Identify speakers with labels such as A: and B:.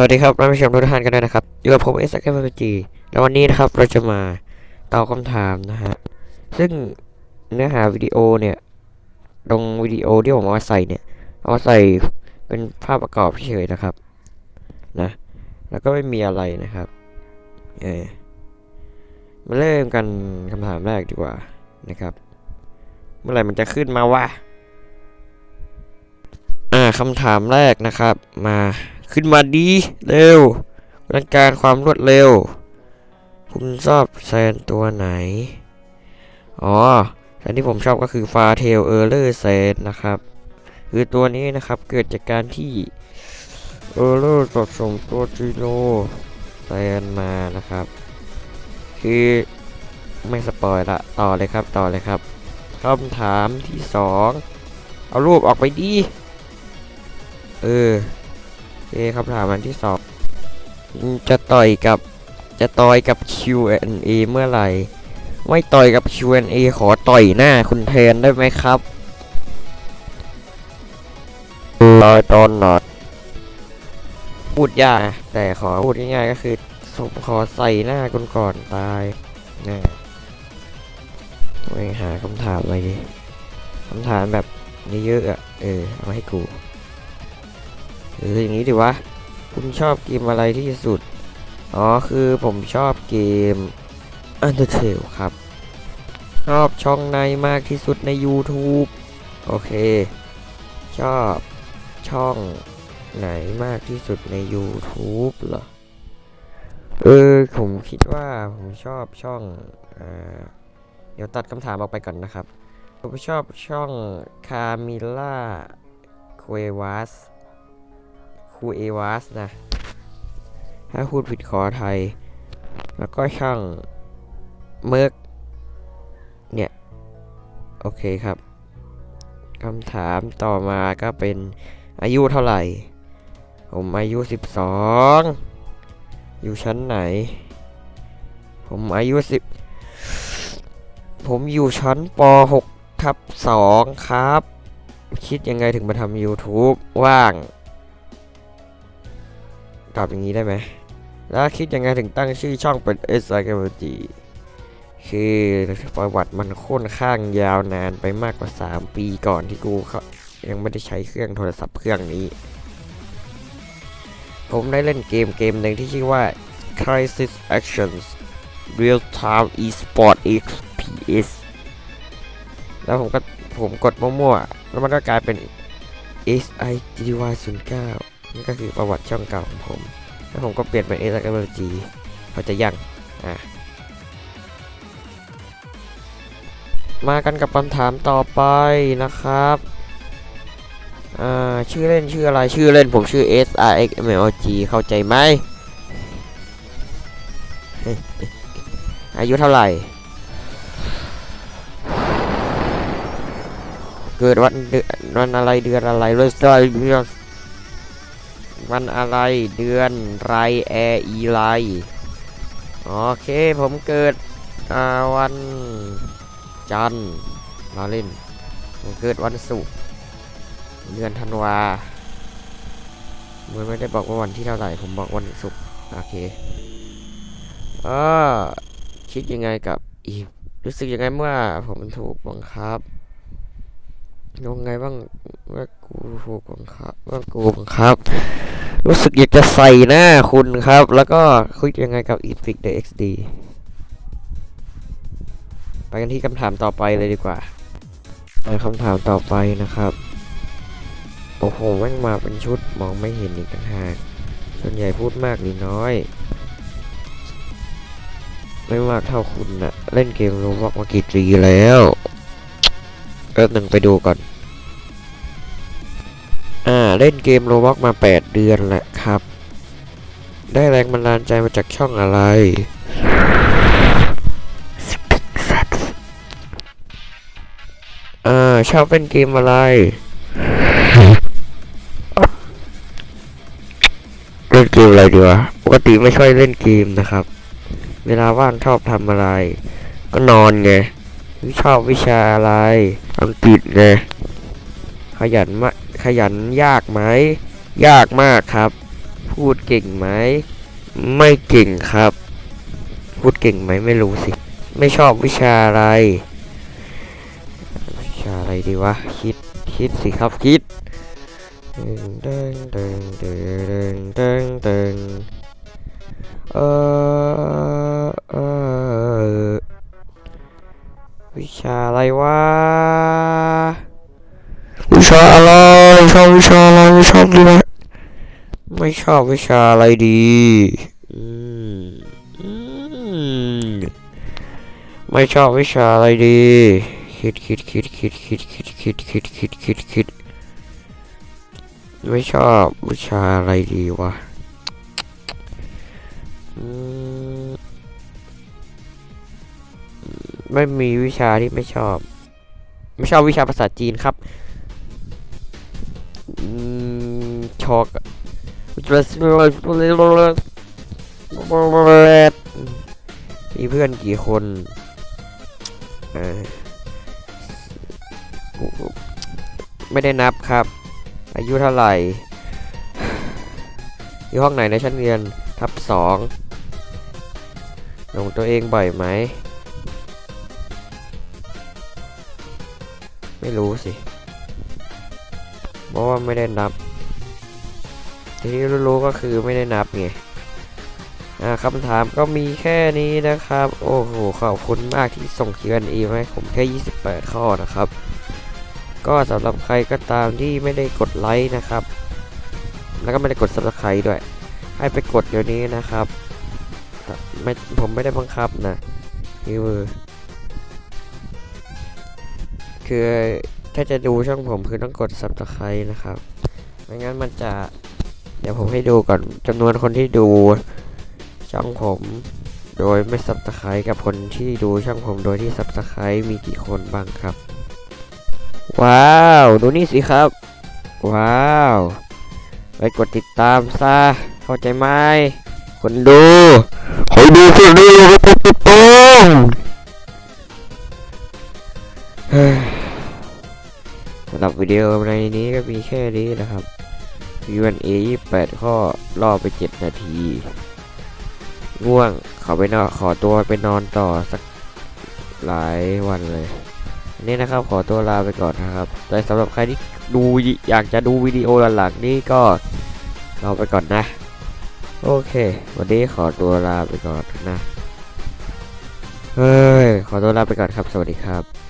A: สวัสดีครับท่านผู้ชมทุกท่านกันด้วยนะครับอยู่กับผมเอสเอ็มจีแล้ววันนี้นะครับเราจะมาตอบคำถามนะฮะซึ่งเนื้อหาวิดีโอเนี่ยตรงวิดีโอที่ผมเอามาใส่เนี่ยเอามาใส่เป็นภาพประกอบเฉยนะครับนะแล้วก็ไม่มีอะไรนะครับเออมาเริ่มกันคำถามแรกดีกว่านะครับ เมื่อไหร่มันจะขึ้นมาวะอ่าคำถามแรกนะครับมา ขึ้นมาดีเร็วต้องการความรวดเร็ว คุณชอบแซนตัวไหน อ๋อแซนที่ผมชอบก็คือฟาเทลเออร์เลอร์แซนนะครับ คือตัวนี้นะครับเกิดจากการที่เออร์เลอร์สะสมตัวจีโรแซนมานะครับ คือไม่สปอยละต่อเลยครับต่อเลยครับคำถามที่สองเอารูปออกไปดี เออ เคคำถามอันที่สองจะต่อยกับจะต่อยกับ Q&A เมื่อไหร่ ไม่ต่อยกับ Q&A ขอต่อยหน้าคุณแทนได้ไหมครับต่อยตอนหนอดพูดยากนะแต่ขอพูดง่ายๆก็คือผมขอใส่หน้าคุณก่อนตายนะไม่หาคำถามอะไรดีคำถามแบบเยอะๆอะ เออ เอามาให้กู หรืออย่างนี้ดีวะ คุณชอบเกมอะไรที่สุด อ๋อ คือผมชอบเกม Undertale ครับ ชอบช่องในมากที่สุดใน YouTube โอเค ชอบช่องไหนมากที่สุดใน YouTube เหรอ เออ ผมคิดว่าผมชอบช่องอเดี๋ยวตัดคำถามออกไปก่อนนะครับ ผมชอบช่องคามิล่าค u เว a ส ครูเอวาสนะ ถ้าพูดผิดขอไทย แล้วก็ช่างเมิร์กเนี่ย โอเคครับคำถามต่อมาก็เป็นอายุเท่าไหร่ ผมอายุ 12 อยู่ชั้นไหน ผมอายุ 10 ผมอยู่ชั้นป .6 ทับ2ครับ คิดยังไงถึงมาทำ YouTube ว่าง ตอบอย่างนี้ได้ไหมแล้วคิดยังไงถึงตั้งชื่อช่องเป็น s i k g คือประวัติมันค่อนข้างยาวนานไปมากกว่า 3 ปีก่อนที่กูเขายังไม่ได้ใช้เครื่องโทรศัพท์เครื่องนี้ ผมได้เล่นเกมเกมหนึ่งที่ชื่อว่า Crisis Actions Real Time Esport XPS แล้วผมก็ผมกดมั่วๆ แล้วมันก็กลายเป็น SIGY09 นี่ก็คือประวัติช่องเก่าของผมแล้วผมก็เปลี่ยนเป็น s อ m g เขาจะยังอะมากันกับคำถามต่อไปนะครับอ่าชื่อเล่นชื่ออะไรชื่อเล่นผมชื่อ S R X M L G เข้าใจไหมอายุเท่าไหร่ เกิดวันเดือนวันอะไรเดือนอะไรเลยสอยเดือน วันอะไรเดือนไรแออีไรโอเคผมเกิดวันจันทร์มาเล่นผมเกิดวันศุกร์เดือนธันวาเมือนไม่ได้บอกว่าวันที่เท่าไหร่ผมบอกวันศุกร์โอเคเอ่าคิดยังไงกับอีรู้สึกยังไงเมื่อผมถูกบังคับ ยังไงบ้างว่ากูถูกบังคับว่ากูบังคับ รู้สึกอยากจะใส่หน้าคุณครับ แล้วก็คุยยังไงกับ e p i c the XD ไปกันที่คำถามต่อไปเลยดีกว่าไปคำถามต่อไปนะครับโอ้โหแม่งมาเป็นชุดมองไม่เห็นอีกต่างหากส่วนใหญ่พูดมากหรือน้อย ไม่มากเท่าคุณนะเล่นเกมโรบอกมากี่ปีแล้วเออหนึ่งไปดูก่อน อ่า เล่นเกมโรบอกมา 8 เดือนแหละครับ ได้แรงบันดาลใจมาจากช่องอะไร อ่า ชอบเล่นเกมอะไรเล่นเกมอะไรดีวะ ปกติไม่ค่อยเล่นเกมนะครับ เวลาว่างชอบทำอะไร ก็นอนไง ชอบวิชาอะไร อังกฤษไง ขยันมะ ขยันยากไหม ยากมากครับ พูดเก่งไหม ไม่เก่งครับ พูดเก่งไหมไม่รู้สิ ไม่ชอบวิชาอะไร วิชาอะไรดีวะ คิด คิดสิครับคิดตึงตึงตึงตึงตึงตึงเออเออวิชาอะไรวะวิชาอะไร ชอบวิชาอะไรไม่ชอบดีไหมไม่ชอบวิชาอะไรดีไม่ชอบวิชาอะไรดี คิดคิดคิดคิดคิดคิดคิดคิดคิดคิดคิดไม่ชอบวิชาอะไรดีวะไม่มีวิชาที่ไม่ชอบ ไม่ชอบวิชาภาษาจีนครับ ช็อกมีเพื่อนกี่คนอไม่ได้นับครับ อายุเท่าไหร่ อยู่ห้องไหนในชั้นเรียนทับสองลงตัวเองบ่อยไหม ไม่รู้สิ ราะว่าไม่ได้นับ ที่รู้ๆก็คือไม่ได้นับไงอ่าคำถามก็มีแค่นี้นะครับ โอ้โหขอบคุณมากที่ส่ง Q&A มาให้ผมแค่ 28 ข้อนะครับ ก็สำหรับใครก็ตามที่ไม่ได้กดไลค์นะครับ แล้วก็ไม่ได้กด subscribe ด้วย ให้ไปกดเดี๋ยวนี้นะครับไม่ผมไม่ได้บังคับนะคือ ถ้าจะดูช่องผมคือต้องกด subscribe นะครับไม่งั้นมันจะ เดี๋ยวผมให้ดูก่อนจำนวนคนที่ดูช่องผม โดยไม่ subscribe กับคนที่ดูช่องผมโดยที่ subscribe มีกี่คนบ้างครับ ว้าว ดูนี่สิครับ ว้าว ไปกดติดตามซะเข้าใจไหมคนดูคอยดูคนดูปกดติดตามเฮ้ย สำหรับวิดีโอในนี้ก็มีแค่นี้นะครับ Q&A 28 ข้อรอไป 7 นาที ง่วงขอไปนอนขอตัวไปนอนต่อสักหลายวันเลยนนี้นะครับขอตัวลาไปก่อนนะครับ แต่สำหรับใครที่ดูอยากจะดูวิดีโอหลังๆนี้ก็รอไปก่อนนะ โอเค วันนี้ขอตัวลาไปก่อนนะ เฮ้ย ขอตัวลาไปก่อนครับ สวัสดีครับ